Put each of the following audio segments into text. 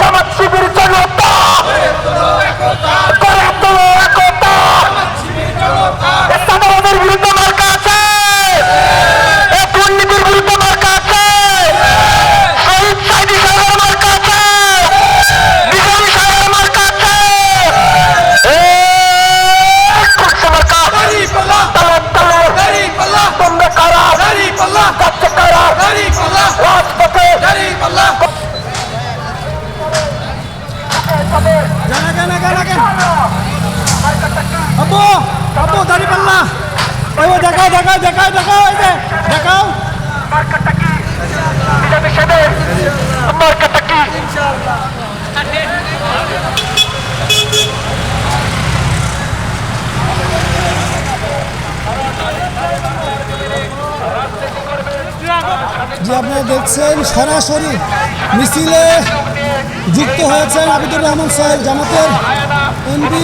জামাত শিবির জনতা করে তোলো একতা জামাত শিবির জনতা চাঁদাবাদের বিরুদ্ধে মার্কা আছে এ দুর্নীতির বিরুদ্ধে মার্কা আছে শহীদ সাইদি সাহেবের মার্কা আছে নিজামী সাহেবের মার্কা আছে এ খুশি মার্কা দাঁড়িপাল্লা তালে তালে দাঁড়িপাল্লা তোমরা কারা দাঁড়িপাল্লা যাচ্ছে কারা দাঁড়িপাল্লা রাজপথে দাঁড়িপাল্লা জানা কেন কেন কেন আব্বু আব্বু দাঁড়ি পাল্লা ওই ওই দেখাও দেখাও দেখাও দেখাও, এই দেখাও। যে আপনারা দেখছেন, সরাসরি মিছিলে যুক্ত হয়েছেন আবিদুর রহমান সাহেব জামাতের এমপি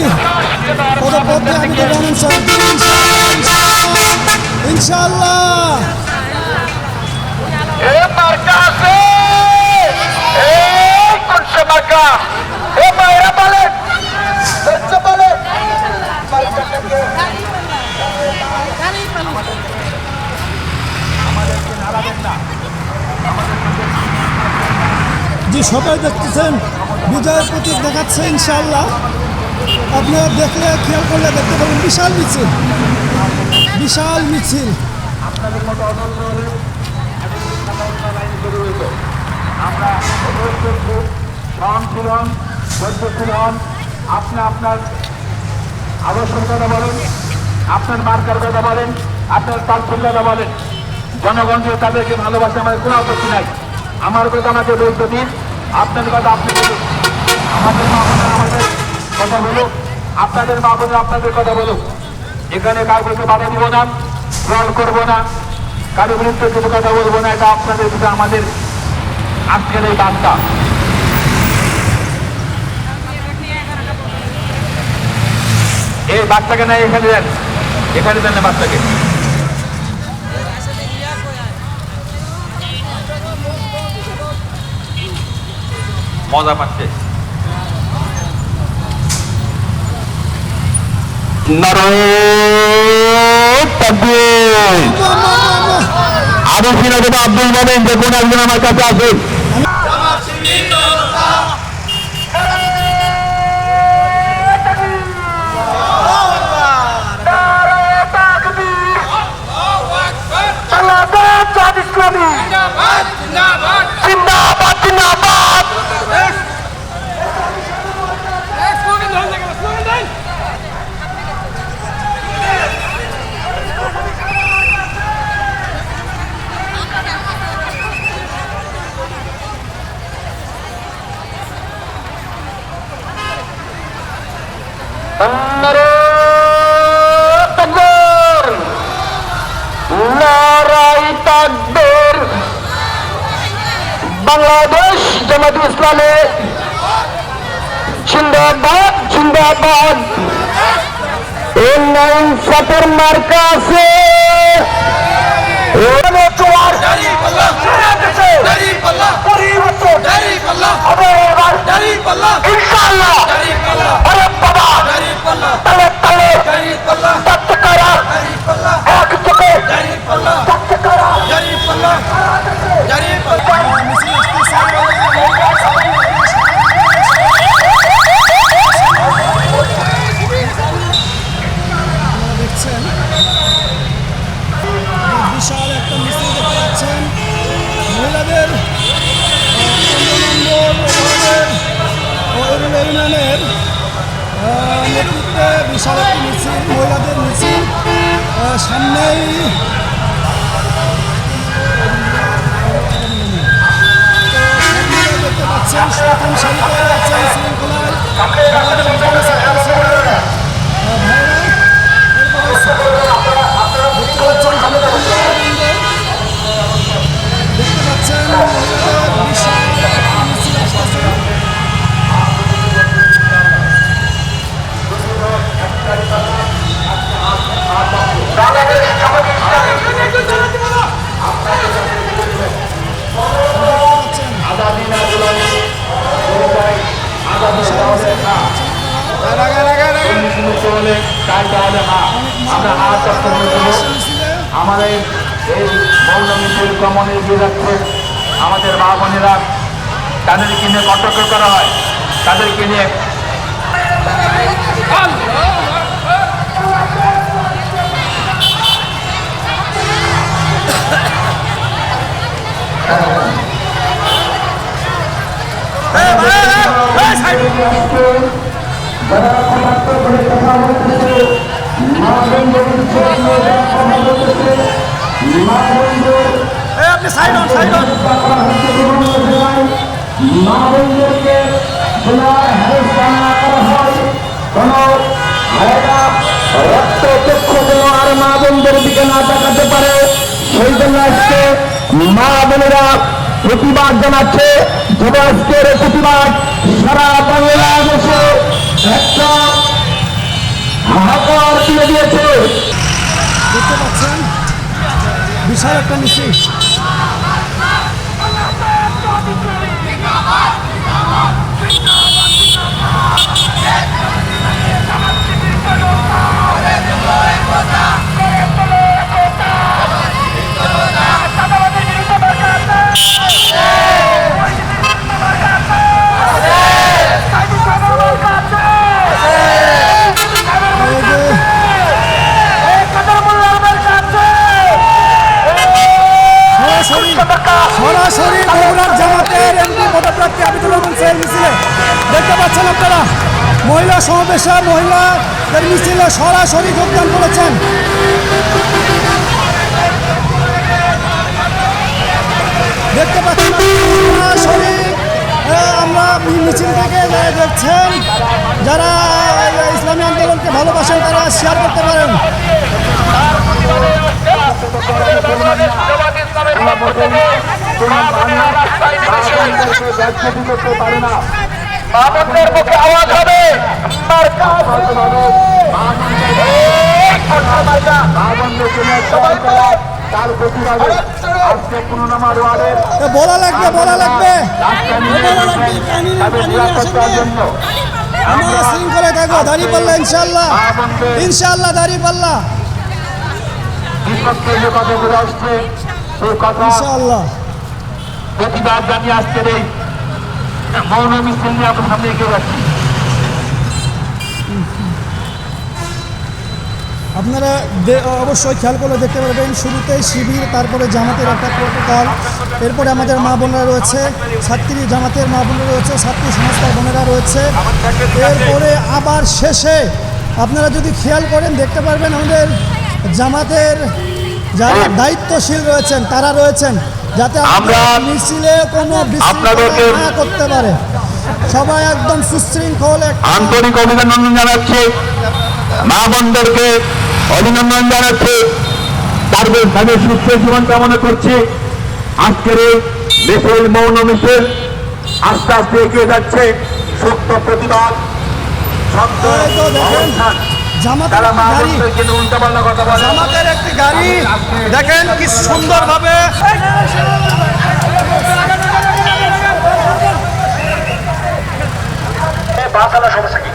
পদপদে আবিদুর রহমান সাহেব ইনশাআল্লাহ এ মার্কা আছে এ কোনসে মার্কা এ মায়েরা বলেন সত্য বলেন যে সবাই দেখতেছেন? বিজয়ের প্রতীক দেখাচ্ছে ইনশাল্লাহ আপনারা দেখলে খেয়াল করলে দেখতে পাবেন বিশাল মিছিল। বিশাল মিছিল। আপনি আপনার আদর্শের কথা বলেন, আপনার মার্কার কথা বলেন, আপনার তাৎপর্য কথা বলেন। জনগণ যে তাদেরকে ভালোবাসে আমাদের কোনো আপত্তি নাই। আমার কথা আমাকে বলতে দিন আপনার কথা আপনি বলুন। আমাদের মা আমাদের কথা বলুক, আপনাদের মা আপনাদের কথা বলুক। এখানে কাউকে বাধা দিব না ট্রল করব না, কারও বিরুদ্ধে কিছু কথা বলব না, এটা আপনাদের কিন্তু আমাদের আজকের এই বার্তা। এই বাচ্চাকে নাই এখানে দেন এখানে দেন না বাচ্চাকে মজা পাচ্ছে। আবু সিনা যদি আব্দুল মোমেন যে কোন একজন আমার কাছে আসুন জামাত শিবির জনতা আল্লাহু আকবার বাংলাদেশ জামাত ইসলামী জিন্দাবাদ জিন্দাবাদ জিন্দাবাদ জিন্দাবাদ স্লোগান ধরে দেখো স্লোগান দেন নারে তাকবীর নারাই তাকবীর বাংলাদেশ জামাত ইসলামে জিন্দাবাদ জিন্দাবাদ। সাপের মার্কা আছে। ওরে তালে তালে তাতে করা এক চোখে তাতে করা বিশাল একটা মিছিল দেখতে পাচ্ছেন। মহিলাদের নম্বর ইউনিয়নের নেতৃত্বে বিশাল একটি মিছিল মহিলাদের মিছিল সামনেই দেখতে পাচ্ছেন প্রথম সারিতে আছেন শৃঙ্খলায়। আমাদের মা বোনেরা তাদেরকে নিয়ে কটক করা হয় তাদেরকে নিয়ে সাইড হন সাইড মা বোনদেরকে সোনার না করা হয়। কোন ভাইরা রক্ত চক্ষু যেন আর মা বোনদের দিকে না তাকাতে পারে সেই জন্য আজকে মা বোনেরা প্রতিবাদ জানাচ্ছে। তবে আজকের প্রতিবাদ সারা বাংলাদেশে একটা হাহাকার তুলে দিয়েছে। দেখতে পাচ্ছেন? বিশাল একটা মিছিল। এই যে সরাসরি বগুড়ার জামাতের এমপি পদপ্রার্থী আবিদুর রহমান সাহেব মিছিলে। দেখতে পাচ্ছেন আপনারা, মহিলা সমাবেশে মহিলাদের মিছিলে সরাসরি যোগদান করেছেন। দেখতে পাচ্ছেন সরাসরি আমরা মিছিল থেকে দেখছেন যারা ইসলামী আন্দোলনকে ভালোবাসেন, তারা শেয়ার করতে পারেন। মুখে আওয়াজ হবে। তার প্রতিবাদে আজকে ওয়ার্ডের বলা লাগবে বলা লাগবে। তাদের নিয়ে আসেন নিরাপত্তার না। জন্য আমরা শৃঙ্খলায় থাকব দাঁড়িয়ে পাল্লা ইনশাল্লাহ ইনশাল্লাহ দাঁড়িয়ে পাল্লা। বিপক্ষে যে কথা বলে আসছে সেই কথা প্রতিবাদ জানিয়ে আজকের এই মৌন মিছিল নিয়ে আমরা সামনে এগিয়ে যাচ্ছি। আপনারা অবশ্যই খেয়াল করলে দেখতে পারবেন, শুরুতেই শিবির, তারপরে জামাতের একটা প্রোটোকল। এরপরে আমাদের মা বোনেরা রয়েছে, ছাত্রী জামাতের মা বোনেরা রয়েছে, ছাত্রী সংস্থার বোনেরা রয়েছে। এরপরে আবার শেষে আপনারা যদি খেয়াল করেন, দেখতে পারবেন আমাদের জামাতের যারা দায়িত্বশীল রয়েছেন, তারা রয়েছেন। যাতে আমরা মিছিলে কোনো আপনাদেরকে- না করতে পারে। সবাই একদম সুশৃঙ্খল আন্তরিক অভিনন্দন জানাচ্ছি। মা বোনদেরকে অভিনন্দন জানাচ্ছি। তাদের তাদের সুস্থ জীবন কামনা করছি। আজকের এই মিছিল মৌন মিছিল আস্তে আস্তে এগিয়ে যাচ্ছে। সত্য প্রতিবাদ শব্দ জামাতের একটি গাড়ি। দেখেন কি সুন্দরভাবে বাঁচানোর সমস্যা কি?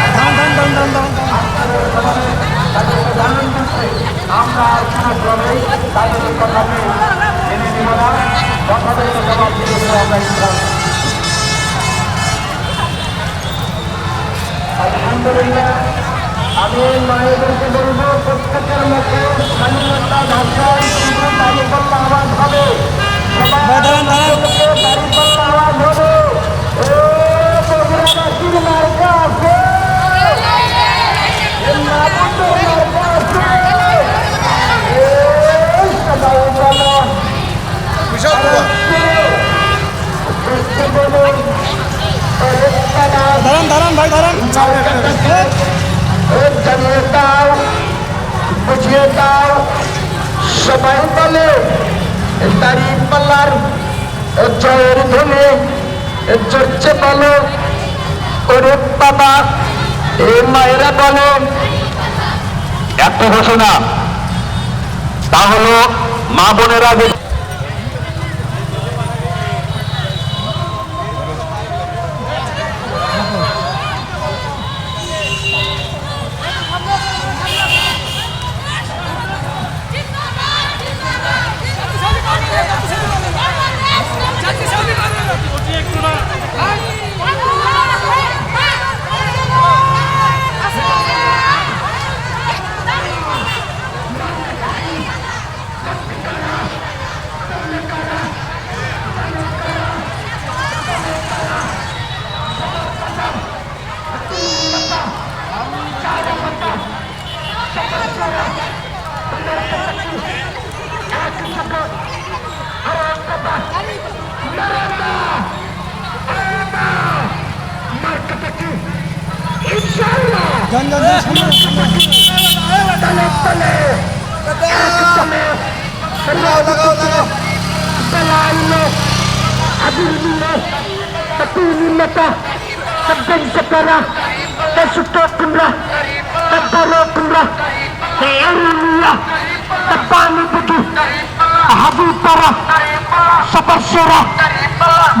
দাঁড়ান দাঁড়ান দাঁড়ান দাঁড়ান দাঁড়ান আমরা আর কোনো ক্রমেই তাদের এই কথাকে মেনে নিব না কথাদের জবাব দিয়ে দেবো আমরা ইসলাম আলহামদুলিল্লাহ আমি মায়েদেরকে বলব প্রত্যেকের মুখে স্বাধীনতা ভাষায় দাঁড়িয়ে পাল্লা আওয়াজ হবে সবার ভাই দাঁড়ান দাঁড়ান মুখে দাঁড়িয়ে পাল্লা আওয়াজ হবে ও বগুড়াবাসীর মার্কা আছে এ নাটকের মার্কা আছে এই সবাই বলো দেখতে বলুন দাঁড়ান দাঁড়ান ভাই দাঁড়ান। জানিয়ে বুঝিয়ে সবাই তারি পাল্লার জয়ের ধনে চর্চে বলো ওরে বাবা এ মায়েরা বলো। এত ঘোষণা তা হলো মা বোনেরা যান যান যান সামনে লাগাও লাগাও লাগাও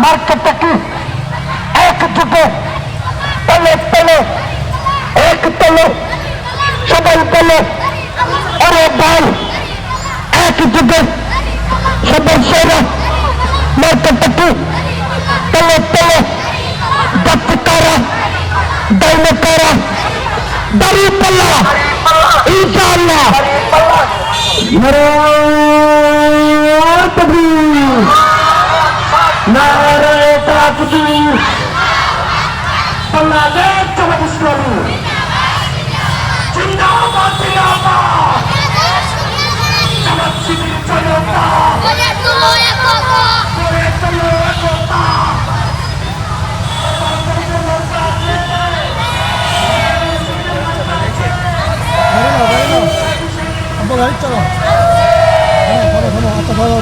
মার্কেটটাকে এক যুগে তলে তলে এক তলে সবাই তলে আরে বল এক যুগে সবাই সেরা মার্কেটটাকে তলে তলে যাচ্ছে কারা দাইনে কারা দাঁড়িয়ে পাল্লা ইনশাআল্লাহ নারায়ণ তকবীর নারায়ণ তাকবীর বাংলাদেশ জামাত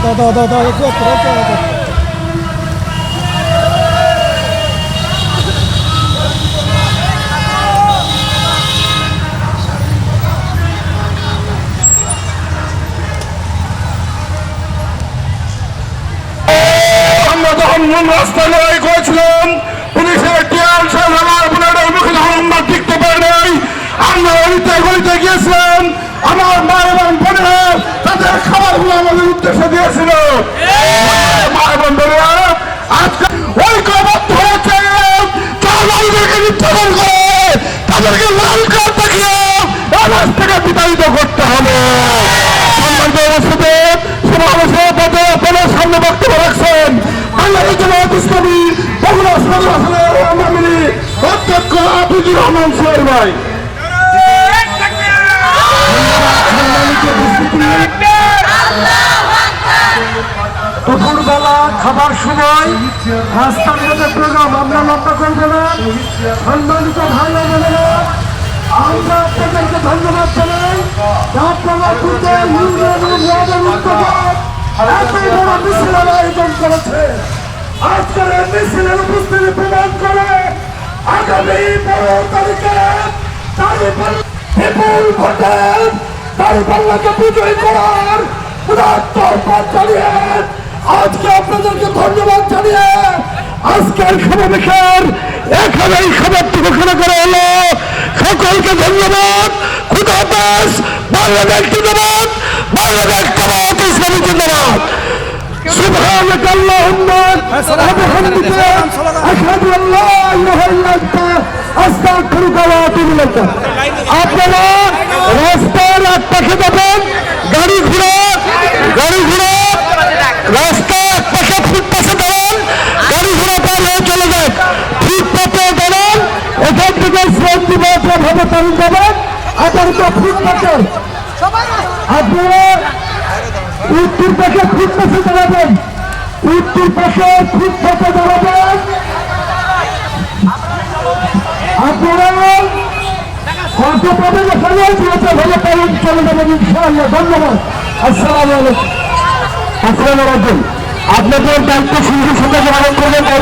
দাও দাও দাও দাও রাস্তায় লড়াই করেছিলাম, পুলিশের টিয়ার আমার গলিতে গিয়েছিলাম, আমার মা এবং বোনেরা তাদের খাবারগুলো আমাদের উদ্দেশ্যে দিয়েছিল। মা হয়েছে। তাদেরকে নির্যাতন করে তাদেরকে লাল কার্ড দেখিয়ে এলাচ থেকে বিতাড়িত করতে হবে। সম্মানিত উপস্থিতি সমাবেশে পদে আপনাদের সামনে বক্তব্য রাখছেন বাংলাদেশ জামাত ইসলামী বগুড়া সদর আসনের আমিনী অধ্যক্ষ আবিদুর রহমান সোহেল ভাই। দুপুরবেলা খাবার সময়। রাস্তার প্রোগ্রাম আমরা লক্ষ্য করব না সম্মানিত ভাই বোনেরা, আমরা আপনাদেরকে ধন্যবাদ জানাই। বড় আয়োজন করেছে। আজকের মিছিলের উপস্থিতি করে আগামী পনেরো তারিখে তারিখ বিপুল ভোটে দাঁড়িপাল্লাকে বিজয়ী করার উদাত্তর পথ চালিয়ে আজকে আপনাদেরকে ধন্যবাদ জানিয়ে আজকের সমাবেশের এখানেই খবরটি ঘোষণা করা হলো সকলকে ধন্যবাদ খুদাবাস বাংলাদেশ জিন্দাবাদ বাংলাদেশ জামাত ইসলামী জিন্দাবাদ سبحانك اللهم وبحمدك أشهد أن لا إله إلا أنت أستغفرك وأتوب إليك আপনারা রাস্তার এক পাশে যাবেন গাড়ি ঘোড়া গাড়ি ঘোড়া রাস্তা এক পাশে ফুটপাশে দাঁড়ান, গাড়ি ঘোড়া পার হয়ে চলে যান। ফুটপাতে দাঁড়ান, এখান থেকে শ্রম দিবস ভাবে পালন যাবেন আপাতত ফুটপাতে। আপনারা উত্তর পাশে ফুটপাশে দাঁড়াবেন। উত্তর পাশে ফুটপাতে দাঁড়াবেন। আপনারা সাজানো হয়েছে ভালো পালন চলে যাবেন ইনশাআল্লাহ। ধন্যবাদ। আসসালামু আলাইকুম। আপনাদের দায়িত্ব সুন্দর সুন্দর পালন করবেন